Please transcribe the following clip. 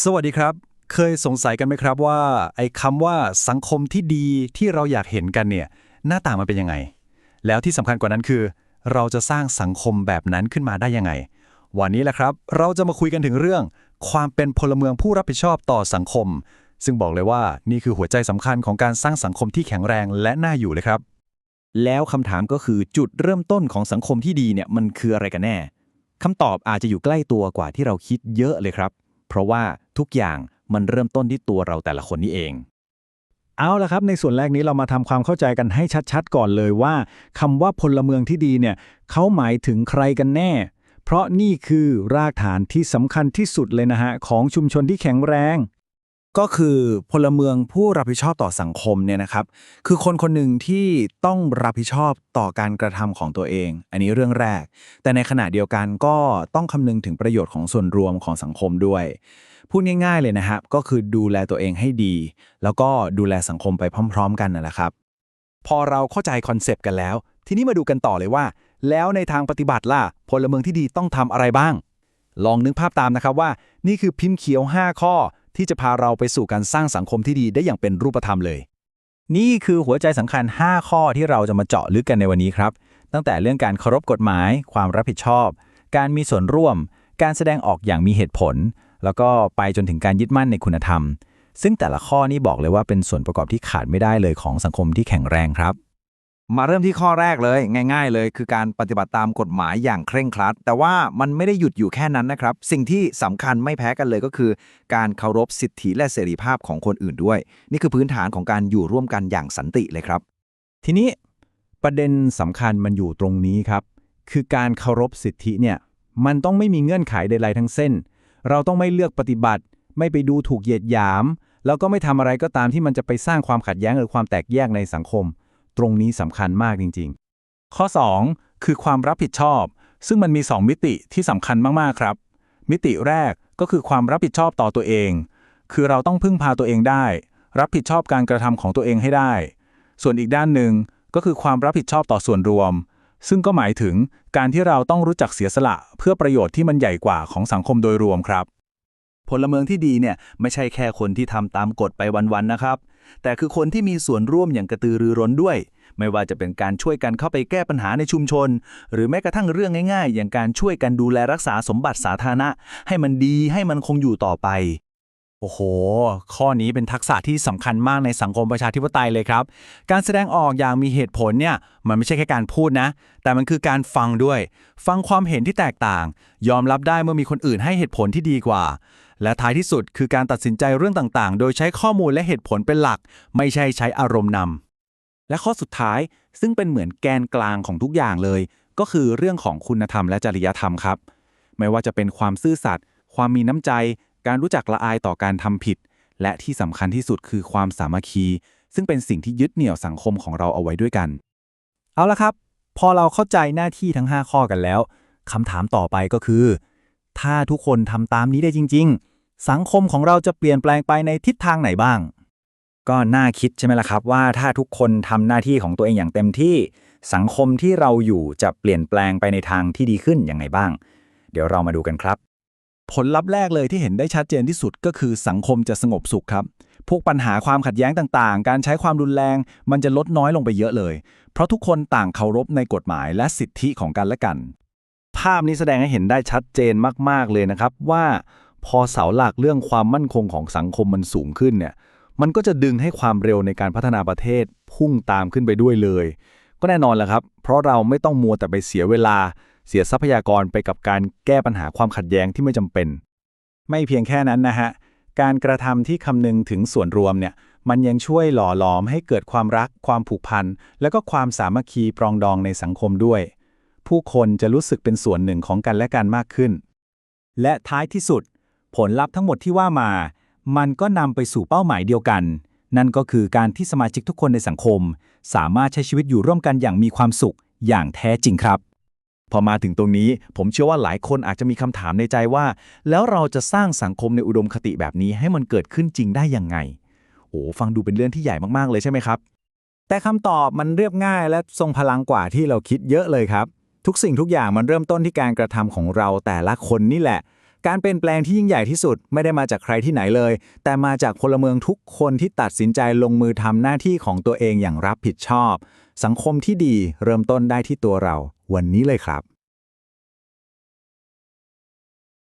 สวัสดีครับ เคยสงสัยกันไหมครับว่า ไอ้คำว่าสังคมที่ดีที่เราอยากเห็นกันเนี่ย หน้าตามันเป็นยังไง แล้วที่สำคัญกว่านั้นคือ เราจะสร้างสังคมแบบนั้นขึ้นมาได้ยังไง วันนี้แหละครับ เราจะมาคุยกันถึงเรื่อง ความเป็นพลเมืองผู้รับผิดชอบต่อสังคม ซึ่งบอกเลยว่านี่คือหัวใจสำคัญของการสร้างสังคมที่แข็งแรงและน่าอยู่เลยครับ แล้วคำถามก็คือจุดเริ่มต้นของสังคมที่ดีเนี่ยมันคืออะไรกันแน่คำตอบอาจจะอยู่ใกล้ตัวกว่าที่เราคิดเยอะเลยครับ เพราะว่าทุกอย่างมันเริ่มต้นที่ตัวเราแต่ละคนนี่เอง เอาละครับ ในส่วนแรกนี้เรามาทำความเข้าใจกันให้ชัดๆ ก่อนเลยว่าคำว่าพลเมืองที่ดีเนี่ยเขาหมายถึงใครกันแน่ เพราะนี่คือรากฐานที่สำคัญที่สุดเลยนะฮะของชุมชนที่แข็งแรง ก็คือพลเมืองผู้รับผิดชอบต่อสังคมเนี่ยนะครับ คือคนคนหนึ่งที่ต้องรับผิดชอบต่อการกระทำของตัวเอง อันนี้เรื่องแรก แต่ในขณะเดียวกันก็ต้องคำนึงถึงประโยชน์ของส่วนรวมของสังคมด้วย พูดง่ายๆเลยนะครับ ก็คือดูแลตัวเองให้ดี แล้วก็ดูแลสังคมไปพร้อม ๆ กันนั่นแหละครับ พอเราเข้าใจคอนเซปต์กันแล้ว ทีนี้มาดูกันต่อเลยว่า แล้วในทางปฏิบัติล่ะพลเมืองที่ดีต้องทำอะไรบ้าง ลองนึกภาพตามนะครับว่า นี่คือพิมพ์เขียว 5 ข้อ ที่จะพาเราไปสู่การสร้างสังคมที่ดีได้อย่างเป็นรูปธรรมเลย นี่คือหัวใจสำคัญ 5 ข้อที่เราจะมาเจาะลึกกันในวันนี้ครับ ตั้งแต่เรื่องการเคารพกฎหมาย ความรับผิดชอบ การมีส่วนร่วม การแสดงออกอย่างมีเหตุผล แล้วก็ไปจนถึงการยึดมั่นในคุณธรรม ซึ่งแต่ละข้อนี้บอกเลยว่าเป็นส่วนประกอบที่ขาดไม่ได้เลยของสังคมที่แข็งแรงครับ มาเริ่มที่ข้อแรกเลยง่าย ๆ เลยคือการปฏิบัติตามกฎหมายอย่างเคร่งครัด แต่ว่ามันไม่ได้หยุดอยู่แค่นั้นนะครับ สิ่งที่สำคัญไม่แพ้กันเลยก็คือ การเคารพสิทธิและเสรีภาพของคนอื่นด้วย นี่คือพื้นฐานของการอยู่ร่วมกันอย่างสันติเลยครับ ทีนี้ประเด็นสำคัญมันอยู่ตรงนี้ครับ คือการเคารพสิทธิเนี่ยมันต้องไม่มีเงื่อนไขใดๆทั้งเส้น เราต้องไม่เลือกปฏิบัติ ไม่ไปดูถูกเหยียดหยาม แล้วก็ไม่ทำอะไรก็ตามที่มันจะไปสร้างความขัดแย้งหรือความแตกแยกในสังคม ตรงนี้สำคัญมากจริง ๆ ข้อ 2 คือความรับผิดชอบ ซึ่งมันมี 2 มิติที่สำคัญมากๆครับ มิติแรกก็คือความรับผิดชอบต่อตัวเอง คือเราต้องพึ่งพาตัวเองได้ รับผิดชอบการกระทำของตัวเองให้ได้ ส่วนอีกด้านหนึ่งก็คือความรับผิดชอบต่อส่วนรวม ซึ่งก็หมายถึงการที่เราต้องรู้จักเสียสละเพื่อประโยชน์ที่มันใหญ่กว่าของสังคมโดยรวมครับ พลเมืองที่ดีเนี่ยไม่ใช่แค่คนที่ทำตามกฎไปวันๆนะครับ แต่คือคนที่มีส่วนร่วมอย่างกระตือรือร้นด้วย ไม่ว่าจะเป็นการช่วยกันเข้าไปแก้ปัญหาในชุมชน หรือแม้กระทั่งเรื่องง่าย ๆ อย่างการช่วยกันดูแลรักษาสมบัติสาธารณะ ให้มันดีให้มันคงอยู่ต่อไปโอ้โห ข้อนี้เป็นทักษะที่สำคัญมากในสังคมประชาธิปไตยเลยครับ การแสดงออกอย่างมีเหตุผลเนี่ย มันไม่ใช่แค่การพูดนะ แต่มันคือการฟังด้วย ฟังความเห็นที่แตกต่าง ยอมรับได้เมื่อมีคนอื่นให้เหตุผลที่ดีกว่า และท้ายที่สุดคือการตัดสินใจเรื่องต่างๆ โดยใช้ข้อมูลและเหตุผลเป็นหลัก ไม่ใช่ใช้อารมณ์นำและข้อสุดท้ายซึ่งเป็นเหมือนแกนกลางของทุกอย่างเลย ก็คือเรื่องของคุณธรรมและจริยธรรมครับ ไม่ว่าจะเป็นความซื่อสัตย์ความมีน้ำใจ การรู้จักละอายต่อการทำผิด และที่สำคัญที่สุดคือความสามัคคี ซึ่งเป็นสิ่งที่ยึดเหนี่ยวสังคมของเราเอาไว้ด้วยกัน เอาละครับ พอเราเข้าใจหน้าที่ทั้ง 5 ข้อกันแล้วคำถามต่อไปก็คือ ถ้าทุกคนทำตามนี้ได้จริง ๆ สังคมของเราจะเปลี่ยนแปลงไปในทิศทางไหนบ้าง ก็น่าคิดใช่ไหมล่ะครับ ว่าถ้าทุกคนทำหน้าที่ของตัวเองอย่างเต็มที่ สังคมที่เราอยู่จะเปลี่ยนแปลงไปในทางที่ดีขึ้นยังไงบ้าง เดี๋ยวเรามาดูกันครับ ผลลัพธ์แรกเลยที่เห็นได้ชัดเจนที่สุดก็คือสังคมจะสงบสุขครับพวกปัญหาความขัดแย้งต่างๆ การใช้ความรุนแรง มันจะลดน้อยลงไปเยอะเลย เพราะทุกคนต่างเคารพในกฎหมายและสิทธิของกันและกัน ภาพนี้แสดงให้เห็นได้ชัดเจนมากๆเลยนะครับว่า พอเสาหลักเรื่องความมั่นคงของสังคมมันสูงขึ้นเนี่ยมันก็จะดึงให้ความเร็วในการพัฒนาประเทศพุ่งตามขึ้นไปด้วยเลย ก็แน่นอนแหละครับ เพราะเราไม่ต้องมัวแต่ไปเสียเวลาเสียทรัพยากรไปกับการแก้ปัญหาความขัดแย้งที่ไม่จำเป็น ไม่เพียงแค่นั้นนะฮะการกระทำที่คำนึงถึงส่วนรวมเนี่ยมันยังช่วยหล่อหลอมให้เกิดความรัก ความผูกพัน แล้วก็ความสามัคคีปรองดองในสังคมด้วย ผู้คนจะรู้สึกเป็นส่วนหนึ่งของกันและกันมากขึ้น และท้ายที่สุด ผลลัพธ์ทั้งหมดที่ว่ามา มันก็นำไปสู่เป้าหมายเดียวกัน นั่นก็คือการที่สมาชิกทุกคนในสังคม สามารถใช้ชีวิตอยู่ร่วมกันอย่างมีความสุขอย่างแท้จริงครับ พอมาถึงตรงนี้ ผมเชื่อว่าหลายคนอาจจะมีคำถามในใจว่า แล้วเราจะสร้างสังคมในอุดมคติแบบนี้ให้มันเกิดขึ้นจริงได้ยังไงโอ้ฟังดูเป็นเรื่องที่ใหญ่มากๆเลยใช่ไหมครับ แต่คำตอบมันเรียบง่ายและทรงพลังกว่าที่เราคิดเยอะเลยครับ ทุกสิ่งทุกอย่างมันเริ่มต้นที่การกระทำของเราแต่ละคนนี่แหละ การเปลี่ยนแปลงที่ยิ่งใหญ่ที่สุดไม่ได้มาจากใครที่ไหนเลย แต่มาจากพลเมืองทุกคนที่ตัดสินใจลงมือทำหน้าที่ของตัวเองอย่างรับผิดชอบ สังคมที่ดีเริ่มต้นได้ที่ตัวเรา วันนี้เลยครับ